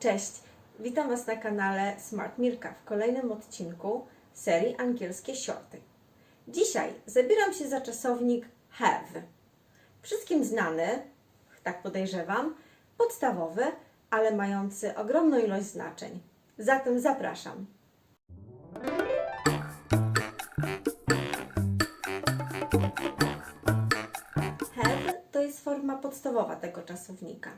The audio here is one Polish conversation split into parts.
Cześć, witam Was na kanale Smart Mirka w kolejnym odcinku serii Angielskie Shorty. Dzisiaj zabieram się za czasownik have. Wszystkim znany, tak podejrzewam, podstawowy, ale mający ogromną ilość znaczeń. Zatem zapraszam. Have to jest forma podstawowa tego czasownika.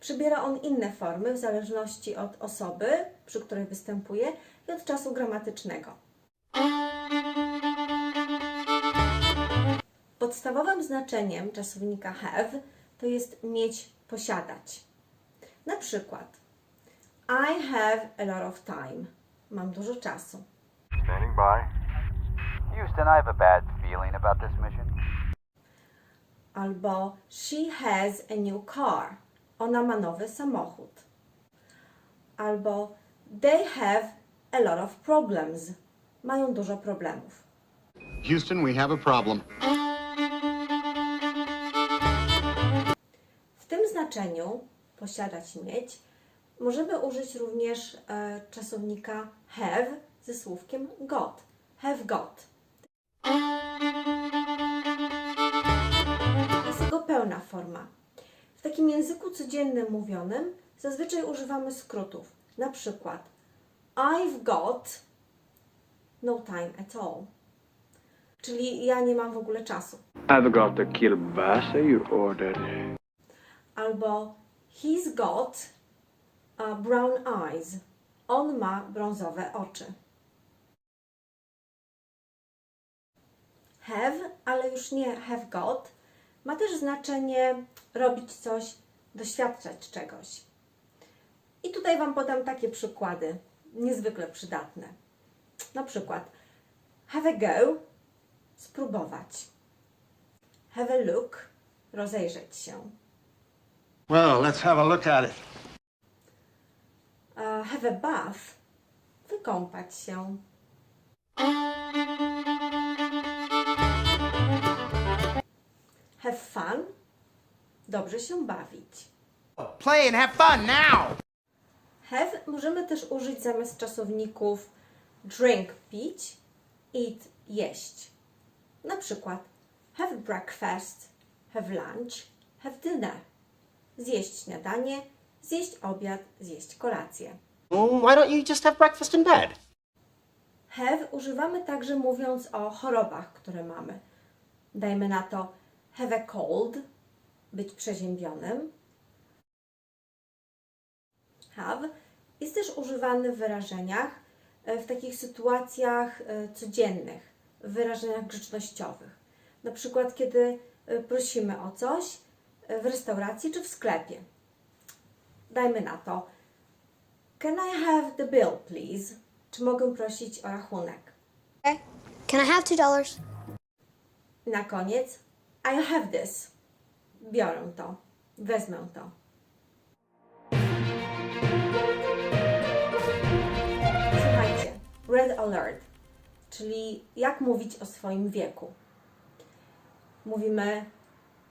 Przybiera on inne formy w zależności od osoby, przy której występuje i od czasu gramatycznego. Podstawowym znaczeniem czasownika have to jest mieć, posiadać. Na przykład I have a lot of time. Mam dużo czasu. Standing by. Houston, I have a bad feeling about this mission. Albo she has a new car. Ona ma nowy samochód. Albo they have a lot of problems. Mają dużo problemów. Houston, we have a problem. W tym znaczeniu posiadać, mieć możemy użyć również e, czasownika have ze słówkiem got. Have got. Języku codziennym mówionym zazwyczaj używamy skrótów. Na przykład I've got no time at all. Czyli ja nie mam w ogóle czasu. I've got the kielbasa you ordered. albo he's got brown eyes. On ma brązowe oczy. Have, ale już nie have got, ma też znaczenie robić coś, doświadczać czegoś. I tutaj Wam podam takie przykłady, niezwykle przydatne. Na przykład have a go, spróbować. Have a look, rozejrzeć się. Well, let's have a look at it. Uh, have a bath. Wykąpać się. Have fun. Dobrze się bawić. Play and have fun now! Have możemy też użyć zamiast czasowników drink, pić, eat, jeść. Na przykład have breakfast, have lunch, have dinner. Zjeść śniadanie, zjeść obiad, zjeść kolację. Why don't you just have breakfast in bed? Have używamy także mówiąc o chorobach, które mamy. Dajmy na to have a cold, być przeziębionym. Have jest też używany w wyrażeniach e, w takich sytuacjach e, codziennych, w wyrażeniach grzecznościowych. Na przykład, kiedy e, prosimy o coś w restauracji czy w sklepie. Dajmy na to Can I have the bill, please? Czy mogę prosić o rachunek? Okay. Can I have two dollars? Na koniec, I have this. Biorę to. Wezmę to. Słuchajcie, red alert, czyli jak mówić o swoim wieku. Mówimy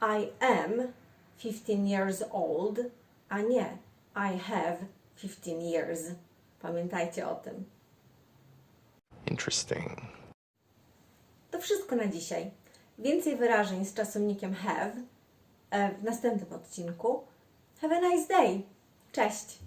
I am 15 years old, a nie I have 15 years. Pamiętajcie o tym. Interesting. To wszystko na dzisiaj. Więcej wyrażeń z czasownikiem have e, w następnym odcinku. Have a nice day. Cześć!